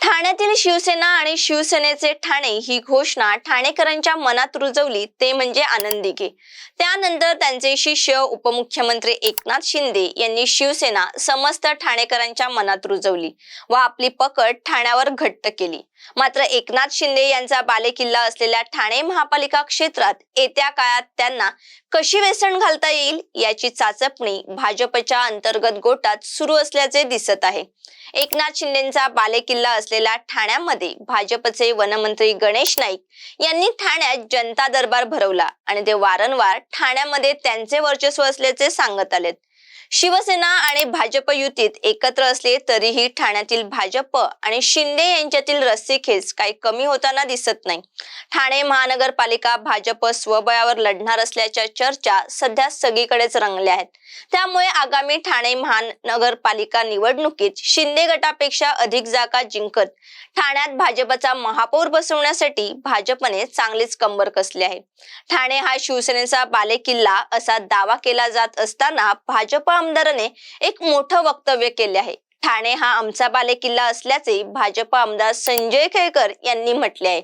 他 ठाण्यातील शिवसेना आणि शिवसेनेचे ठाणे ही घोषणा ठाणेकरांच्या मनात रुजवली ते म्हणजे आनंदीगे त्यानंतर त्यांचे शिष्य उपमुख्यमंत्री एकनाथ शिंदे यांनी शिवसेना समस्त ठाणेकरांच्या मनात रुजवली व आपली पकड ठाण्यावर घट्ट केली. मात्र एकनाथ शिंदे यांचा बालेकिल्ला असलेल्या ठाणे महापालिका क्षेत्रात येत्या काळात त्यांना कशी वेसण घालता येईल याची चाचपणी भाजपच्या अंतर्गत गोटात सुरू असल्याचे दिसत आहे. एकनाथ शिंदेचा बालेकिल्ला असलेला असलेल्या ठाण्यामध्ये भाजपचे वनमंत्री गणेश नाईक यांनी ठाण्यात जनता दरबार भरवला आणि ते वारंवार ठाण्यामध्ये त्यांचे वर्चस्व असल्याचे सांगत आलेत. शिवसेना आणि भाजप युतीत एकत्र असले तरीही ठाण्यातील भाजप आणि शिंदे यांच्यातील रस्सीखेच काही कमी होताना दिसत नाही. ठाणे महानगरपालिका भाजप स्वबळावर लढणार असल्याच्या चर्चा सध्या सगळीकडेच रंगल्या आहेत. त्यामुळे आगामी ठाणे महानगरपालिका निवडणुकीत शिंदे गटापेक्षा अधिक जागा जिंकत ठाण्यात भाजपचा महापौर बसवण्यासाठी भाजपने चांगलीच कंबर कसली आहे. ठाणे हा शिवसेनेचा बालेकिल्ला असा दावा केला जात असताना भाजप आमदाराने एक मोठं वक्तव्य केले आहे. ठाणे हा आमचा बालेकिल्ला असल्याचे भाजप आमदार संजय केळकर यांनी म्हटले आहे.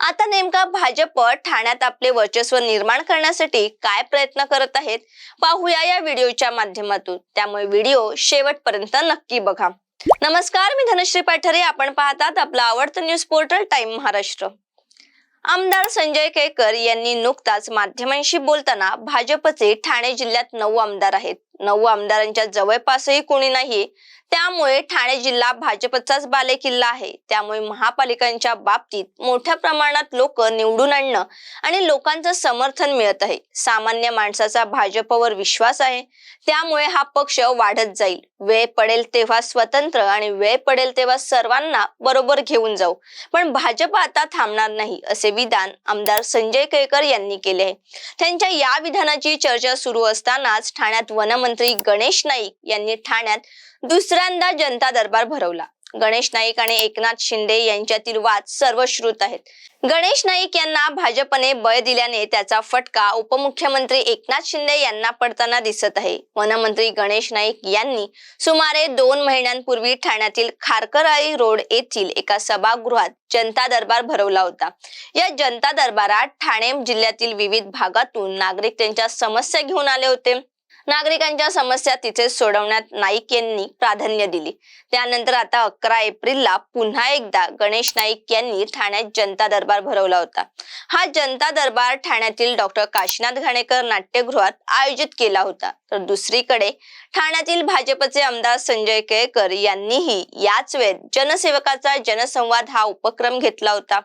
आता नेमका भाजप ठाण्यात आपले वर्चस्व निर्माण करण्यासाठी काय प्रयत्न करत आहेत पाहूया या व्हिडिओच्या माध्यमातून. त्यामुळे व्हिडिओ शेवटपर्यंत नक्की बघा. नमस्कार मी धनश्री पाठरे. आपण पाहतात आपलं आवडतं न्यूज पोर्टल टाइम महाराष्ट्र आमदार संजय केळकर यांनी नुकताच माध्यमांशी बोलताना भाजपचे ठाणे जिल्ह्यात नऊ आमदार आहेत. नऊ आमदारांच्या जवळपासही कोणी नाही. त्यामुळे ठाणे जिल्हा भाजपचाच बालेकिल्ला आहे. त्यामुळे महापालिकांच्या बाबतीत मोठ्या प्रमाणात लोक निवडून आणणं आणि लोकांचं समर्थन मिळत आहे. सामान्य माणसाचा भाजपवर विश्वास आहे. त्यामुळे हा पक्ष वाढत जाईल. वेळ पडेल तेव्हा स्वतंत्र आणि वेळ पडेल तेव्हा सर्वांना बरोबर घेऊन जाऊ. पण भाजप आता थांबणार नाही असे विधान आमदार संजय केळकर यांनी केले आहे. त्यांच्या या विधानाची चर्चा सुरू असतानाच ठाण्यात वनमंत्री गणेश नाईक यांनी ठाण्यात दुसऱ्यांदा जनता दरबार भरवला. गणेश नाईक आणि एकनाथ शिंदे यांच्यातील वाद सर्वश्रुत आहेत. गणेश नाईक यांना भाजपने बळ दिल्याने त्याचा फटका उपमुख्यमंत्री एकनाथ शिंदे यांना पडताना दिसत आहे. वनमंत्री गणेश नाईक यांनी सुमारे दोन महिन्यांपूर्वी ठाण्यातील खारकराळी रोड येथील एका सभागृहात जनता दरबार भरवला होता. या जनता दरबारात ठाणे जिल्ह्यातील विविध भागातून नागरिक त्यांच्या समस्या घेऊन आले होते. नागरिकांच्या समस्या तिथे सोडवण्यात नाईक यांनी प्राधान्य दिली. त्यानंतर आता अकरा एप्रिलला पुन्हा एकदा गणेश नाईक यांनी ठाण्यात जनता दरबार भरवला होता. हा जनता दरबार ठाण्यातील डॉक्टर काशीनाथ घाणेकर नाट्यगृहात आयोजित केला होता. तर दुसरीकडे ठाण्यातील भाजपचे आमदार संजय केळकर यांनीही याच वेळेत जनसेवकाचा जनसंवाद हा उपक्रम घेतला होता.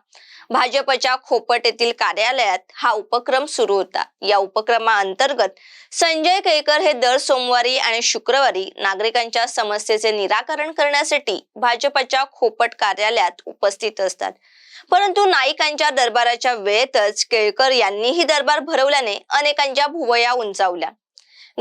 भाजपच्या खोपट येथील कार्यालयात हा उपक्रम सुरू होता. या उपक्रमाअंतर्गत संजय केळकर हे दर सोमवारी आणि शुक्रवारी नागरिकांच्या समस्येचे निराकरण करण्यासाठी भाजपच्या खोपट कार्यालयात उपस्थित असतात. परंतु नाईकांच्या दरबाराच्या वेळेतच केळकर यांनीही दरबार भरवल्याने अनेकांच्या भुवया उंचावल्या.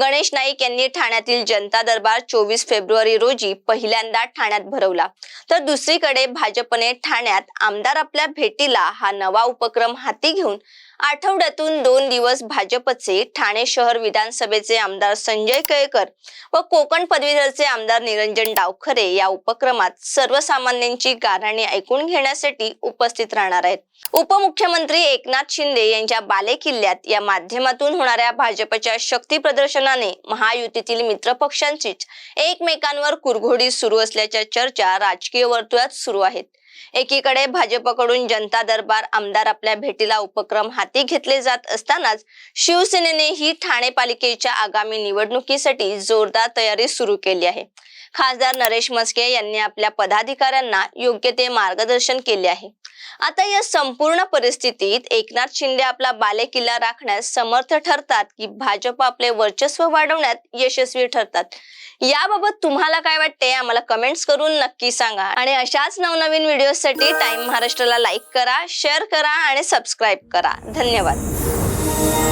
गणेश नाईक यांनी ठाण्यातील जनता दरबार चोवीस फेब्रुवारी रोजी पहिल्यांदा ठाण्यात भरवला. तर दुसरीकडे भाजपने ठाण्यात आमदार आपल्या भेटीला हा नवा उपक्रम हाती घेऊन आठवड्यातून दोन दिवस भाजपचे ठाणे शहर विधानसभेचे आमदार संजय केळकर व कोकण पदवीधरचे आमदार निरंजन डावखरे या उपक्रमात सर्वसामान्यांची गाराणी ऐकून घेण्यासाठी उपस्थित राहणार आहेत. उपमुख्यमंत्री एकनाथ शिंदे यांच्या बालेकिल्ल्यात या माध्यमातून होणाऱ्या भाजपच्या शक्ती प्रदर्शनाने महायुतीतील मित्रपक्षांचीच एकमेकांवर कुरघोडी सुरू असल्याच्या चर्चा राजकीय वर्तुळात सुरू आहेत. एकीकडे भाजपकडून जनता दरबार आमदार आपल्या भेटीला उपक्रम हाती घेतले जात असतानाच शिवसेनेनेही ठाणे पालिकेच्या आगामी निवडणुकीसाठी जोरदार तयारी सुरू केली आहे. खासदार नरेश मस्के यांनी आपल्या पदाधिकाऱ्यांना योग्य ते मार्गदर्शन केले आहे. आता या संपूर्ण परिस्थितीत एकनाथ शिंदे आपला बालेकिल्ला राखण्यास समर्थ ठरतात की भाजप आपले वर्चस्व वाढवण्यात यशस्वी ठरतात? याबाबत तुम्हाला काय वाटते आम्हाला कमेंट्स करून नक्की सांगा. आणि अशाच नवनवीन व्हिडिओसाठी टाइम महाराष्ट्राला लाईक करा शेअर करा आणि सबस्क्राईब करा. धन्यवाद.